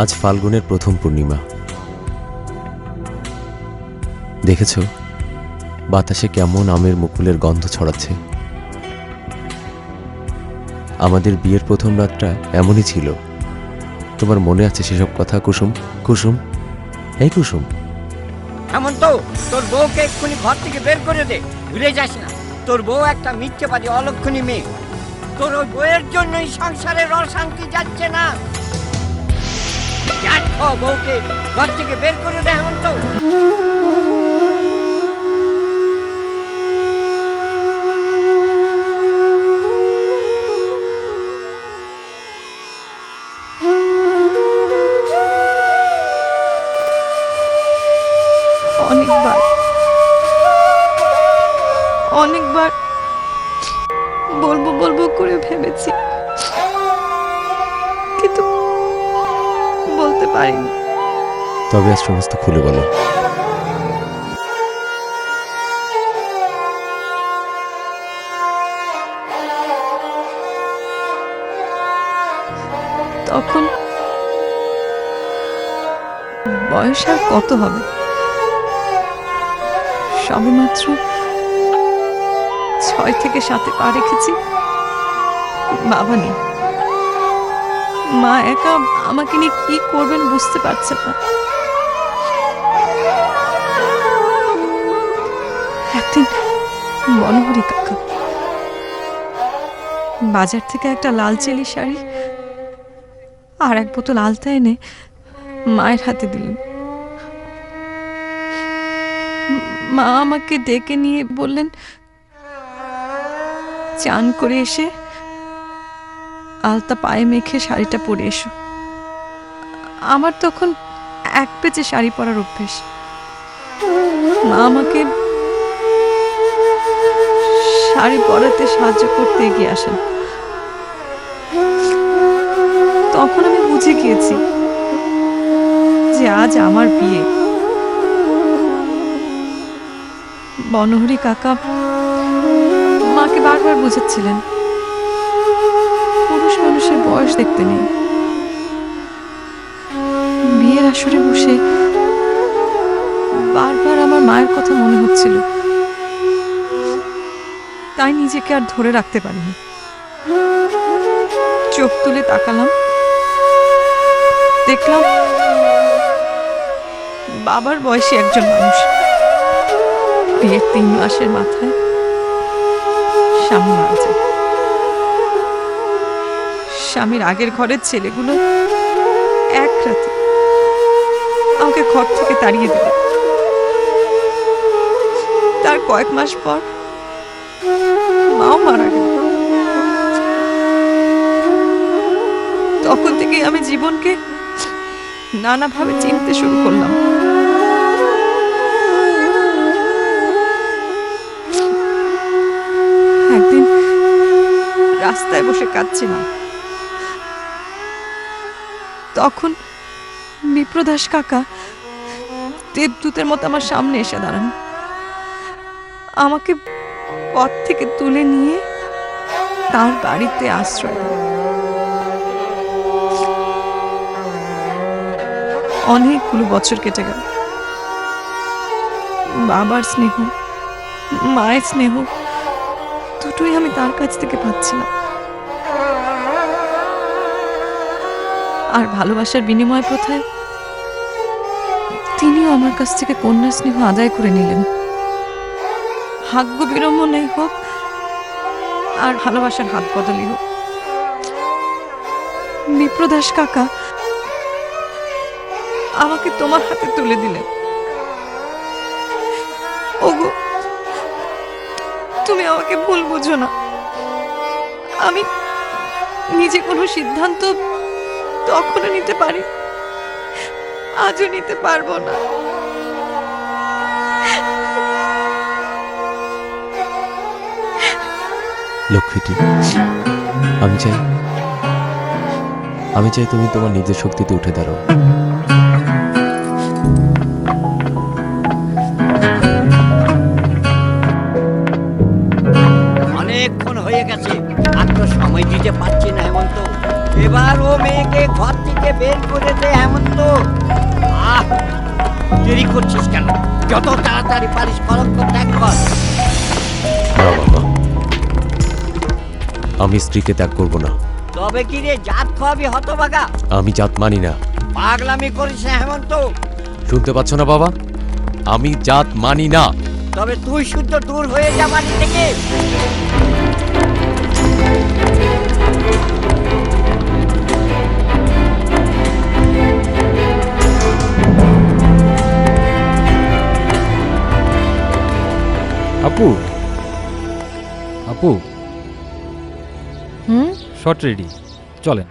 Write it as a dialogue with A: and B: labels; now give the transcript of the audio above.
A: আজ ফাল্গুনের প্রথম পূর্ণিমা। দেখেছ, বাতাসে কেমন আমের মুকুলের গন্ধ ছড়াচ্ছে। আমাদের বিয়ের প্রথম রাতটা এমনই ছিল। তোমার মনে আছে সেসব কথা, কুসুম? কুসুম? এই কুসুম।
B: এমন তো, তোর বউকে এক্ষুনি ঘর থেকে বের করে দে, ভুলে যাস না। তোর বউ একটা মিথ্যেবাদী, অলক্ষণী মেয়ে। তোর ওই বউয়ের জন্যই সংসারের অশান্তি যাচ্ছে না। খ বউকে ঘর থেকে বের করে দে এমন তো?
C: অনেকবার। অনেকবার বলব বলব করে ভেবেছি। পারিনি
A: তবে আজ সমস্ত খুলে বলো।
C: তখন বয়স আর কত হবে? সবে মাত্র ছয় থেকে সাতে পা রেখেছি। বাবা নেই। মা একা আমাকে নিয়ে কি করবেন বুঝতে পারছেন না। একদিন মনোহরি কাকা, বাজার থেকে একটা লাল চেলি শাড়ি আর এক বোতল আলতা এনে মায়ের হাতে দিলেন। মা আমাকে ডেকে নিয়ে বললেন, চান করে এসে আলতা পায়ে মেখে শাড়িটা পরে এসো। আমার তখন এক পেচে শাড়ি পরার অভ্যেস। মা আমাকে শাড়ি পরাতে সাহায্য করতে এগিয়ে আসেন। তখন আমি বুঝে গিয়েছি যে আজ আমার বিয়ে। বনহরি কাকা মাকে বারবার বুঝাচ্ছিলেন। পুরুষ মানুষের বয়স দেখতে নেই। বিয়ের আসরে বসে বারবার আমার মায়ের কথা মনে হচ্ছিল। তাই নিজেকে আর ধরে রাখতে পারিনি। চোখ তুলে তাকালাম। দেখলাম বাবার বয়সী একজন মানুষ। বিয়ের তিন মাসের মাথায় মারা যায় স্বামীর আগের ঘরের ছেলেগুলো এক রাতে আমাকে ঘর থেকে তাড়িয়ে দিল। তার কয়েক মাস পর মাও মারা গেল। তখন থেকে আমি জীবনকে নানাভাবে চিনতে শুরু করলাম। একদিন রাস্তায় বসে কাঁদছিলাম। তখন বিপ্রদাস কাকা দেবদূতের মতো আমার সামনে এসে দাঁড়ান। আমাকে পথ থেকে তুলে নিয়ে তার বাড়িতে আশ্রয় অনেকগুলো বছর কেটে গেল। বাবার স্নেহ, মায়ের স্নেহ, দুটোই আমি তার কাছ থেকে পাচ্ছিলাম। আর ভালোবাসার বিনিময় প্রথায় তিনিও আমার কাছ থেকে কন্যা স্নেহ আদায় করে নিলেন। ভাগ্য বিড়ম্বনাই হোক আর ভালোবাসার হাত বদলই হোক। বিপ্রদাস কাকা আমাকে তোমার হাতে তুলে দিলেন। ওগো, তুমি আমাকে ভুল বুঝো না। আমি নিজে কোনো সিদ্ধান্ত তখনও নিতে পারি। আজও নিতে পারব না।
A: লক্ষ্মীটি আমি চাই আমি চাই তুমি তোমার নিজের শক্তিতে উঠে দাঁড়াও। অনেকক্ষণ হয়ে গেছে আর তো সময় দিতে পারছি না।
B: মেয়েকে ঘর থেকে বের করে দে হেমন্ত আহ দেরি করছিস কেন? যত তাড়াতাড়ি পারিস কলঙ্ক ত্যাগ কর।
A: না বাবা। আমি স্ত্রীকে ত্যাগ করব না।
B: তবে কি রে জাত খাওয়াবি হতবাগা
A: আমি জাত মানি না।
B: পাগলামি করিস না হেমন্ত
A: শুনতে পাচ্ছ না বাবা? আমি জাত মানি না।
B: তবে তুই শুদ্ধ দূর হয়ে যা বাড়ি থেকে।
D: আপু। আপু।
C: হুম?
D: শর্ট রেডি চলেন।